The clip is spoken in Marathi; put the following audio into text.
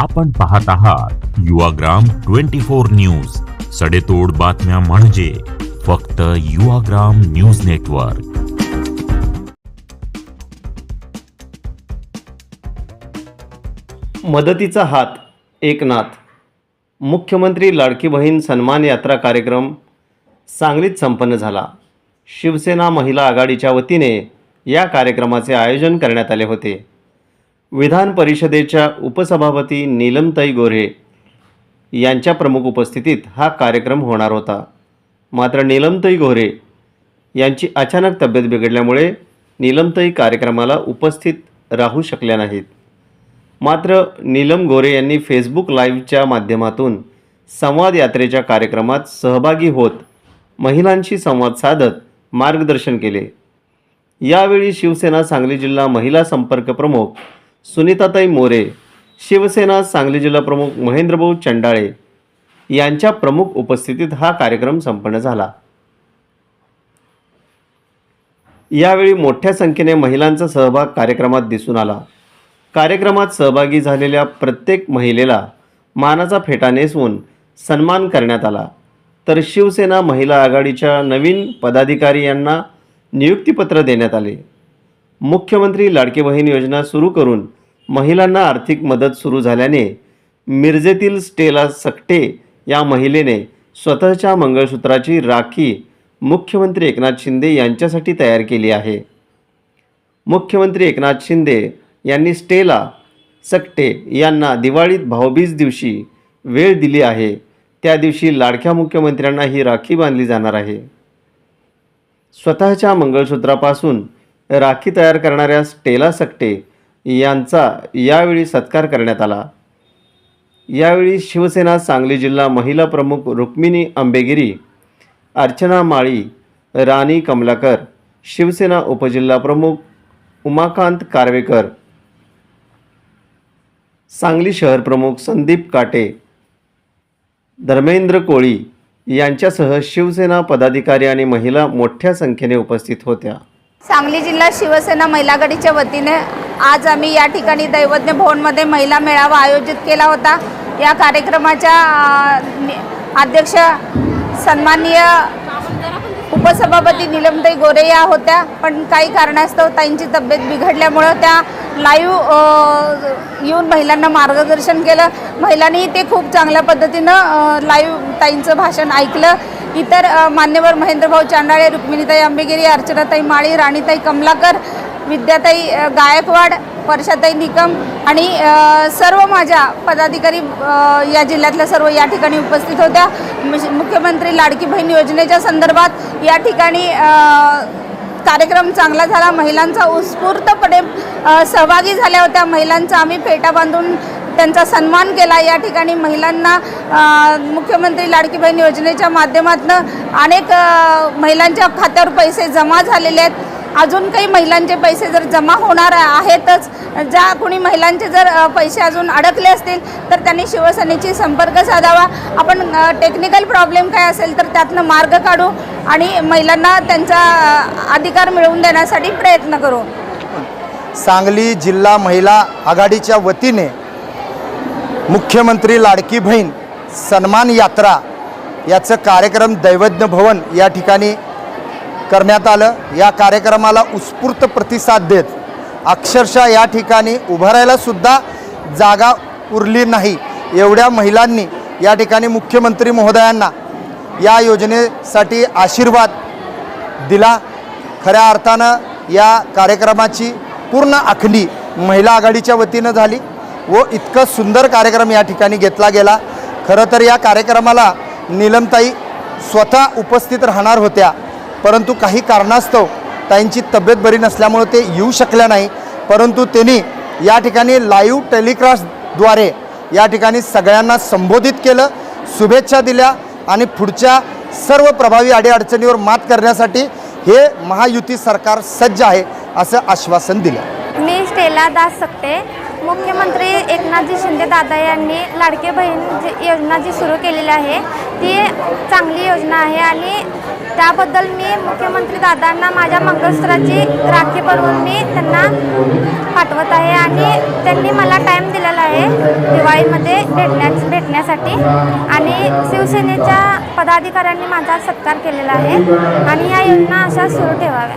आपण पाहत आहात युवाग्राम ट्वेंटी फोर न्यूज. सडेतोड बातम्या म्हणजे फक्त युवाग्राम न्यूज नेटवर्क. मदतीचा हात एकनाथ. मुख्यमंत्री लाडकी बहीण सन्मान यात्रा कार्यक्रम सांगलीत संपन्न झाला. शिवसेना महिला आघाडीच्या वतीने या कार्यक्रमाचे आयोजन करण्यात आले होते. विधान परिषदेच्या उपसभापती नीलमताई गोऱ्हे यांच्या प्रमुख उपस्थितीत हा कार्यक्रम होणार होता. मात्र नीलमताई गोऱ्हे यांची अचानक तब्येत बिघडल्यामुळे नीलमताई कार्यक्रमाला उपस्थित राहू शकल्या नाहीत. मात्र नीलम गोरे यांनी फेसबुक लाईव्हच्या माध्यमातून संवाद यात्रेच्या कार्यक्रमात सहभागी होत महिलांशी संवाद साधत मार्गदर्शन केले. यावेळी शिवसेना सांगली जिल्हा महिला संपर्क प्रमुख सुनीताताई मोरे शिवसेना सांगली जिल्हा प्रमुख महेंद्रभाऊ चंडाळे यांच्या प्रमुख उपस्थितीत हा कार्यक्रम संपन्न झाला. यावेळी मोठ्या संख्येने महिलांचा सहभाग कार्यक्रमात दिसून आला. कार्यक्रमात सहभागी झालेल्या प्रत्येक महिलेला मानाचा फेटा नेसवून सन्मान करण्यात आला. तर शिवसेना महिला आघाडीच्या नवीन पदाधिकारी यांना नियुक्तीपत्र देण्यात आले. मुख्यमंत्री लाडकी बहीण योजना सुरू करून महिलांना आर्थिक मदत सुरू झाल्याने मिरजेतील स्टेला सकटे या महिलेने स्वतःच्या मंगळसूत्राची राखी मुख्यमंत्री एकनाथ शिंदे यांच्यासाठी तयार केली आहे. मुख्यमंत्री एकनाथ शिंदे यांनी स्टेला सकटे यांना दिवाळीत भाऊबीज दिवशी वेळ दिली आहे. त्या दिवशी लाडक्या मुख्यमंत्र्यांना ही राखी बांधली जाणार आहे. स्वतःच्या मंगळसूत्रापासून राखी तयार करणाऱ्या स्टेला सकटे यांचा यावेळी सत्कार करण्यात आला. यावेळी शिवसेना सांगली जिल्हा महिला प्रमुख रुक्मिणी आंबेगिरी अर्चना माळी राणी कमलाकर शिवसेना उपजिल्हा प्रमुख उमाकांत कारवेकर सांगली शहर प्रमुख संदीप काटे धर्मेंद्र कोळी यांच्यासह शिवसेना पदाधिकारी आणि महिला मोठ्या संख्येने उपस्थित होत्या. सांगली जिल्हा शिवसेना महिला आघाडीच्या वतीने आज आम्ही या ठिकाणी दैवज्ञ भवनमध्ये महिला मेळावा आयोजित केला होता. या कार्यक्रमाच्या अध्यक्ष सन्माननीय उपसभापती निलमताई गोरे या होत्या. पण काही कारणास्तव ताईंची तब्येत बिघडल्यामुळं त्या लाईव्ह येऊन महिलांना मार्गदर्शन केलं. महिलांनी ते खूप चांगल्या पद्धतीनं लाईव्ह ताईंचं भाषण ऐकलं. इतर मान्यवर महेंद्रभाऊ चांडाळे रुक्मिणीताई आंबेगिरी अर्चनाताई माळी राणीताई कमलाकर विद्याताई गायकवाड वर्षाताई निकम आणि सर्व माझ्या पदाधिकारी या जिल्ह्यातल्या सर्व या ठिकाणी उपस्थित होत्या. मुख्यमंत्री लाडकी बहीण योजनेच्या संदर्भात या ठिकाणी कार्यक्रम चांगला झाला. महिलांचा उत्स्फूर्तपणे सहभागी झाल्या होत्या. महिलांचा आम्ही फेटा बांधून त्यांचा सन्मान केला. या ठिकाणी महिलांना मुख्यमंत्री लाडकी बहीण योजनेच्या माध्यमातून अनेक महिलांच्या खात्यावर पैसे जमा झालेले आहेत. अजून काही महिलांचे पैसे जर जमा होणार आहेतच ज्या कोणी महिलांचे जर पैसे अजून अडकले असतील तर त्यांनी शिवसेनेशी संपर्क साधावा. आपण टेक्निकल प्रॉब्लेम काय असेल तर त्यातनं मार्ग काढू आणि महिलांना त्यांचा अधिकार मिळवून देण्यासाठी प्रयत्न करू. सांगली जिल्हा महिला आघाडीच्या वतीने मुख्यमंत्री लाडकी बहीण सन्मान यात्रा याचं कार्यक्रम दैवज्ञ भवन या ठिकाणी करण्यात आलं. या कार्यक्रमाला उत्स्फूर्त प्रतिसाद देत अक्षरशः या ठिकाणी उभारायला सुद्धा जागा उरली नाही. एवढ्या महिलांनी या ठिकाणी मुख्यमंत्री महोदयांना या योजनेसाठी आशीर्वाद दिला. खऱ्या अर्थानं या कार्यक्रमाची पूर्ण आखणी महिला आघाडीच्या वतीनं झाली. व इतकं सुंदर कार्यक्रम या ठिकाणी घेतला गेला. खरं तर या कार्यक्रमाला नीलमताई स्वतः उपस्थित राहणार होत्या. परंतु काही कारणास्तव ताईंची तब्येत बरी नसल्यामुळे ते येऊ शकल्या नाही. परंतु त्यांनी या ठिकाणी लाईव्ह टेलिकास्टद्वारे या ठिकाणी सगळ्यांना संबोधित केलं. शुभेच्छा दिल्या आणि पुढच्या सर्व प्रभावी अडीअडचणीवर मात करण्यासाठी हे महायुती सरकार सज्ज आहे असं आश्वासन दिलं. मी स्टेला दास सकते. मुख्यमंत्री एकनाथजी शिंदे दादा यांनी लाडके बहीण जी योजना जी सुरू केलेली आहे ती चांगली योजना आहे आणि त्याबद्दल मी मुख्यमंत्री दादांना माझ्या मंगळसूत्राची राखी बनवून मी त्यांना पाठवत आहे आणि त्यांनी मला टाईम दिलेला आहे दिवाळीमध्ये भेटण्या भेटण्यासाठी. आणि शिवसेनेच्या पदाधिकाऱ्यांनी माझा सत्कार केलेला आहे आणि या योजना अशा सुरू ठेवाव्या